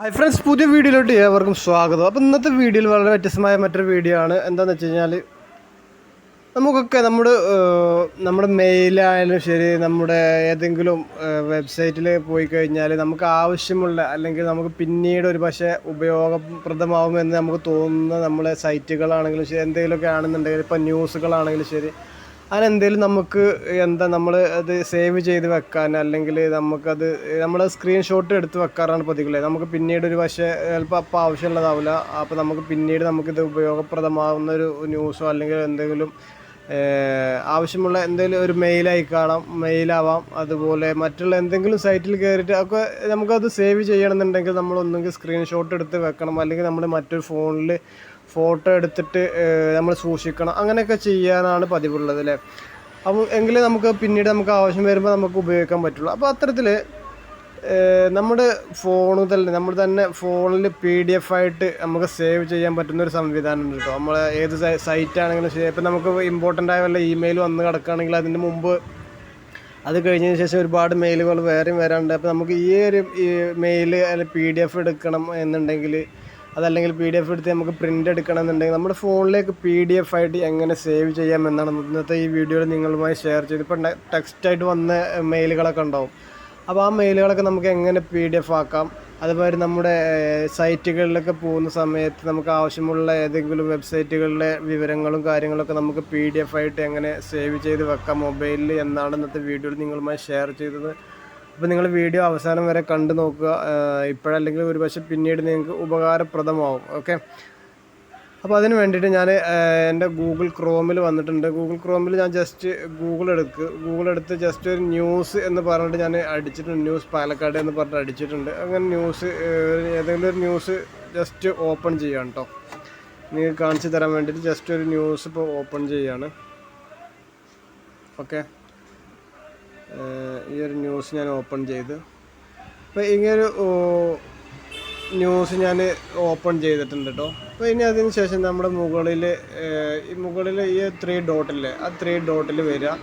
Hi friends പുതിയ വീഡിയോയിലോട്ട് ഏവർക്കും സ്വാഗതം. അപ്പോൾ ഇന്നത്തെ വീഡിയോയിൽ വളരെ വ്യത്യസ്തമായ മറ്റൊരു വീഡിയോ ആണ്. എന്താണെന്ന് വെച്ച് കഴിഞ്ഞാൽ നമുക്കൊക്കെ നമ്മുടെ നമ്മുടെ മെയിലായാലും ശരി നമ്മുടെ ഏതെങ്കിലും വെബ്സൈറ്റിൽ പോയി കഴിഞ്ഞാൽ നമുക്ക് ആവശ്യമുള്ള അല്ലെങ്കിൽ നമുക്ക് പിന്നീട് ഒരു പക്ഷേ ഉപയോഗപ്രദമാവുമെന്ന് നമുക്ക് തോന്നുന്ന നമ്മളെ സൈറ്റുകളാണെങ്കിലും ശരി എന്തെങ്കിലുമൊക്കെ ആണെന്നുണ്ടെങ്കിൽ ഇപ്പോൾ ന്യൂസുകളാണെങ്കിലും ശരി അതിനെന്തെങ്കിലും നമുക്ക് എന്താ നമ്മൾ അത് സേവ് ചെയ്ത് വെക്കാൻ അല്ലെങ്കിൽ നമുക്കത് നമ്മൾ സ്ക്രീൻഷോട്ട് എടുത്ത് വെക്കാറാണ് പതിക്കുള്ളത് നമുക്ക് പിന്നീട് ഒരു പക്ഷേ ചിലപ്പോൾ അപ്പോൾ ആവശ്യമുള്ളതാവില്ല അപ്പോൾ നമുക്ക് പിന്നീട് നമുക്കിത് ഉപയോഗപ്രദമാകുന്ന ഒരു ന്യൂസോ അല്ലെങ്കിൽ എന്തെങ്കിലും ആവശ്യമുള്ള എന്തെങ്കിലും ഒരു മെയിലായി കാണാം മെയിലാവാം അതുപോലെ മറ്റുള്ള എന്തെങ്കിലും സൈറ്റിൽ കയറിയിട്ട് ഒക്കെ നമുക്കത് സേവ് ചെയ്യണമെന്നുണ്ടെങ്കിൽ നമ്മൾ ഒന്നുകിൽ സ്ക്രീൻഷോട്ട് എടുത്ത് വെക്കണം. അല്ലെങ്കിൽ നമ്മൾ മറ്റൊരു ഫോണിൽ ഫോട്ടോ എടുത്തിട്ട് നമ്മൾ സൂക്ഷിക്കണം. അങ്ങനെയൊക്കെ ചെയ്യാനാണ് പതിവുള്ളത് അല്ലേ അപ്പം എങ്കിലേ നമുക്ക് പിന്നീട് നമുക്ക് ആവശ്യം വരുമ്പോൾ നമുക്ക് ഉപയോഗിക്കാൻ പറ്റുള്ളൂ. അപ്പോൾ അത്തരത്തിൽ നമ്മുടെ ഫോണ് തന്നെ നമ്മൾ തന്നെ ഫോണിൽ പി ഡി എഫ് ആയിട്ട് നമുക്ക് സേവ് ചെയ്യാൻ പറ്റുന്ന ഒരു സംവിധാനം കേട്ടോ നമ്മൾ ഏത് സൈറ്റ് ആണെങ്കിലും ശരി. ഇപ്പം നമുക്ക് ഇമ്പോർട്ടന്റ് ആയ വല്ല ഇമെയിൽ വന്ന് കിടക്കുകയാണെങ്കിൽ അതിന് മുമ്പ് അത് കഴിഞ്ഞതിന് ശേഷം ഒരുപാട് മെയിലുകൾ വേറെയും വരാനുണ്ട്. അപ്പോൾ നമുക്ക് ഈ ഒരു മെയിൽ അല്ലെങ്കിൽ പി ഡി എഫ് എടുക്കണം എന്നുണ്ടെങ്കിൽ അതല്ലെങ്കിൽ പി ഡി എഫ് എടുത്ത് നമുക്ക് പ്രിന്റ് എടുക്കണം എന്നുണ്ടെങ്കിൽ നമ്മുടെ ഫോണിലേക്ക് പി ഡി എഫ് ആയിട്ട് എങ്ങനെ സേവ് ചെയ്യാം എന്നാണ് ഇന്നത്തെ ഈ വീഡിയോയിൽ നിങ്ങളുമായി ഷെയർ ചെയ്ത് ഇപ്പം ടെക്സ്റ്റായിട്ട് വന്ന മെയിലുകളൊക്കെ ഉണ്ടാവും. അപ്പോൾ ആ മെയിലുകളൊക്കെ നമുക്ക് എങ്ങനെ പി ഡി എഫ് ആക്കാം? അതുപോലെ നമ്മുടെ സൈറ്റുകളിലൊക്കെ പോകുന്ന സമയത്ത് നമുക്ക് ആവശ്യമുള്ള ഏതെങ്കിലും വെബ്സൈറ്റുകളിലെ വിവരങ്ങളും കാര്യങ്ങളൊക്കെ നമുക്ക് പി ഡി എഫ് ആയിട്ട് എങ്ങനെ സേവ് ചെയ്ത് വെക്കാം മൊബൈലിൽ എന്നാണ് ഇന്നത്തെ വീഡിയോയിൽ നിങ്ങളുമായി ഷെയർ ചെയ്തത്. അപ്പോൾ നിങ്ങൾ വീഡിയോ അവസാനം വരെ കണ്ടു നോക്കുക. ഇപ്പോഴല്ലെങ്കിൽ ഒരു പക്ഷേ പിന്നീട് നിങ്ങൾക്ക് ഉപകാരപ്രദമാവും. ഓക്കെ? അപ്പോൾ അതിന് വേണ്ടിയിട്ട് ഞാൻ എന്റെ ഗൂഗിൾ ക്രോമിൽ വന്നിട്ടുണ്ട്. ഗൂഗിൾ ക്രോമിൽ ഞാൻ ജസ്റ്റ് ഗൂഗിൾ എടുക്കുക ഗൂഗിൾ എടുത്ത് ജസ്റ്റ് ഒരു ന്യൂസ് എന്ന് പറഞ്ഞിട്ട് ഞാൻ അടിച്ചിട്ടുണ്ട്. ന്യൂസ് പാലക്കാട് എന്ന് പറഞ്ഞിട്ട് അടിച്ചിട്ടുണ്ട്. അങ്ങനെ ന്യൂസ് ഏതെങ്കിലും ഒരു ന്യൂസ് ജസ്റ്റ് ഓപ്പൺ ചെയ്യാണ് കേട്ടോ നിങ്ങൾക്ക് കാണിച്ചു തരാൻ വേണ്ടിയിട്ട് ജസ്റ്റ് ഒരു ന്യൂസ് ഇപ്പോൾ ഓപ്പൺ ചെയ്യാണ്. ഓക്കെ? ഈ ഒരു ന്യൂസ് ഞാൻ ഓപ്പൺ ചെയ്ത്. അപ്പോൾ ഇങ്ങനൊരു ന്യൂസ് ഞാൻ ഓപ്പൺ ചെയ്തിട്ടുണ്ട് കേട്ടോ അപ്പോൾ ഇനി അതിന് ശേഷം നമ്മുടെ മുകളിൽ ഈ മുകളിൽ ഈ ത്രീ ഡോട്ടില്ലേ ആ ത്രീ ഡോട്ടിൽ വരിക.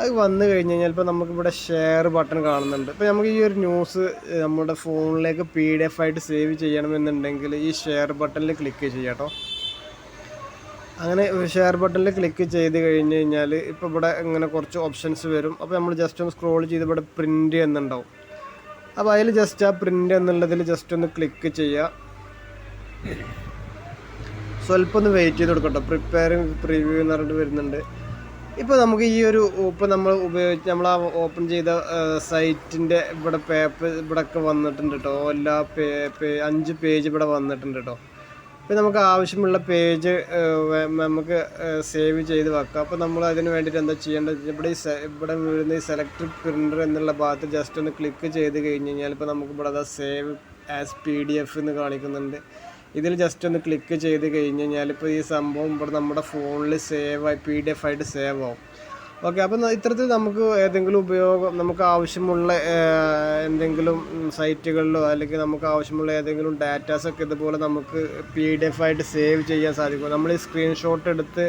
അത് വന്നു കഴിഞ്ഞ് കഴിഞ്ഞാൽ ഇപ്പോൾ നമുക്കിവിടെ ഷെയർ ബട്ടൺ കാണുന്നുണ്ട്. ഇപ്പോൾ നമുക്ക് ഈ ഒരു ന്യൂസ് നമ്മുടെ ഫോണിലേക്ക് പി ഡി എഫ് ആയിട്ട് സേവ് ചെയ്യണമെന്നുണ്ടെങ്കിൽ ഈ ഷെയർ ബട്ടണിൽ ക്ലിക്ക് ചെയ്യാം കേട്ടോ അങ്ങനെ ഷെയർ ബട്ടണിൽ ക്ലിക്ക് ചെയ്ത് കഴിഞ്ഞ് കഴിഞ്ഞാൽ ഇപ്പോൾ ഇവിടെ ഇങ്ങനെ കുറച്ച് ഓപ്ഷൻസ് വരും. അപ്പോൾ നമ്മൾ ജസ്റ്റ് ഒന്ന് സ്ക്രോൾ ചെയ്ത് ഇവിടെ പ്രിന്റ് എന്നുണ്ടാവും അപ്പോൾ അതിൽ ജസ്റ്റ് ആ പ്രിന്റ് എന്നുള്ളതിൽ ജസ്റ്റ് ഒന്ന് ക്ലിക്ക് ചെയ്യുക സ്വല്പം ഒന്ന് വെയിറ്റ് ചെയ്ത് കൊടുക്കട്ടോ. പ്രിപ്പയറിങ് പ്രിവ്യൂ എന്ന് പറഞ്ഞിട്ട് വരുന്നുണ്ട്. ഇപ്പോൾ നമുക്ക് ഈ ഒരു ഇപ്പം നമ്മൾ ഉപയോഗിച്ച് നമ്മൾ ആ ഓപ്പൺ ചെയ്ത സൈറ്റിന്റെ ഇവിടെ പേപ്പർ ഇവിടെയൊക്കെ വന്നിട്ടുണ്ട് കേട്ടോ എല്ലാ പേ അഞ്ച് പേജ് ഇവിടെ വന്നിട്ടുണ്ട് കേട്ടോ ഇപ്പോൾ നമുക്ക് ആവശ്യമുള്ള പേജ് നമുക്ക് സേവ് ചെയ്ത് വെക്കാം. അപ്പോൾ നമ്മൾ അതിന് വേണ്ടിയിട്ട് എന്താ ചെയ്യേണ്ടത്? ഇവിടെ ഈ ഇവിടെ വീഴുന്ന ഈ സെലക്ട് പ്രിന്റർ എന്നുള്ള ഭാഗത്ത് ജസ്റ്റ് ഒന്ന് ക്ലിക്ക് ചെയ്ത് കഴിഞ്ഞ് കഴിഞ്ഞാൽ ഇപ്പോൾ നമുക്ക് ഇവിടെ അതാ save as P D F എന്ന് കാണിക്കുന്നുണ്ട്. ഇതിൽ ജസ്റ്റ് ഒന്ന് ക്ലിക്ക് ചെയ്ത് കഴിഞ്ഞ് കഴിഞ്ഞാൽ ഇപ്പോൾ ഈ സംഭവം ഇവിടെ നമ്മുടെ ഫോണിൽ സേവ് ആയി പി ഡി എഫ് ആയിട്ട് സേവ് ആവും. ഓക്കെ അപ്പം ഇത്തരത്തിൽ നമുക്ക് ഏതെങ്കിലും ഉപയോഗം നമുക്ക് ആവശ്യമുള്ള എന്തെങ്കിലും സൈറ്റുകളിലോ അല്ലെങ്കിൽ നമുക്ക് ആവശ്യമുള്ള ഏതെങ്കിലും ഡാറ്റാസൊക്കെ ഇതുപോലെ നമുക്ക് പി ഡി എഫ് ആയിട്ട് സേവ് ചെയ്യാൻ സാധിക്കും. നമ്മൾ ഈ സ്ക്രീൻഷോട്ട് എടുത്ത്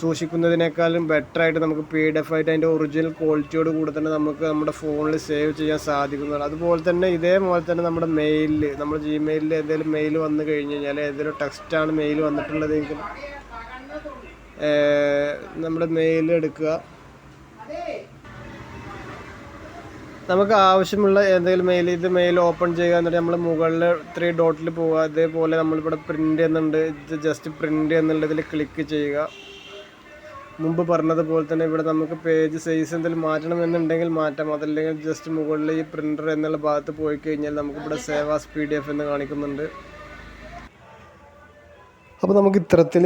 സൂക്ഷിക്കുന്നതിനേക്കാളും ബെറ്റർ ആയിട്ട് നമുക്ക് പി ഡി എഫ് ആയിട്ട് അതിന്റെ ഒറിജിനൽ ക്വാളിറ്റിയോട് കൂടെ തന്നെ നമുക്ക് നമ്മുടെ ഫോണിൽ സേവ് ചെയ്യാൻ സാധിക്കുന്നതാണ്. അതുപോലെ തന്നെ ഇതേപോലെ തന്നെ നമ്മുടെ മെയിലിൽ നമ്മൾ ജിമെയിലിൽ എന്തെങ്കിലും മെയിൽ വന്നു കഴിഞ്ഞ് കഴിഞ്ഞാൽ ഏതെങ്കിലും ടെക്സ്റ്റാണ് മെയിൽ വന്നിട്ടുള്ളതെങ്കിൽ നമ്മുടെ മെയിൽ എടുക്കുക. നമുക്ക് ആവശ്യമുള്ള എന്തെങ്കിലും മെയിൽ ഇത് മെയിൽ ഓപ്പൺ ചെയ്യുക എന്നിട്ട് നമ്മൾ മുകളിൽ ത്രീ ഡോട്ടിൽ പോവുക. അതേപോലെ നമ്മളിവിടെ പ്രിന്റ് എന്നുണ്ട് ഇത് ജസ്റ്റ് പ്രിന്റ് എന്നുള്ളതിൽ ക്ലിക്ക് ചെയ്യുക. മുമ്പ് പറഞ്ഞതുപോലെ തന്നെ ഇവിടെ നമുക്ക് പേജ് സൈസ് എന്തെങ്കിലും മാറ്റണമെന്നുണ്ടെങ്കിൽ മാറ്റാം. അതല്ലെങ്കിൽ ജസ്റ്റ് മുകളിൽ ഈ പ്രിന്റർ എന്നുള്ള ഭാഗത്ത് പോയി കഴിഞ്ഞാൽ നമുക്കിവിടെ സേവാസ് പി ഡി എഫ് എന്ന് കാണിക്കുന്നുണ്ട്. അപ്പോൾ നമുക്ക് ഇത്തരത്തിൽ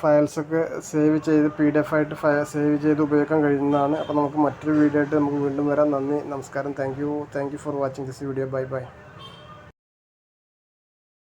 ഫയൽസൊക്കെ സേവ് ചെയ്ത് പി ഡി എഫ് ആയിട്ട് ഫയൽ സേവ് ചെയ്ത് ഉപയോഗിക്കാൻ കഴിയുന്നതാണ്. അപ്പോൾ നമുക്ക് മറ്റൊരു വീഡിയോ ആയിട്ട് നമുക്ക് വീണ്ടും വരാം. നന്ദി നമസ്കാരം. Thank you thank you for watching this video bye bye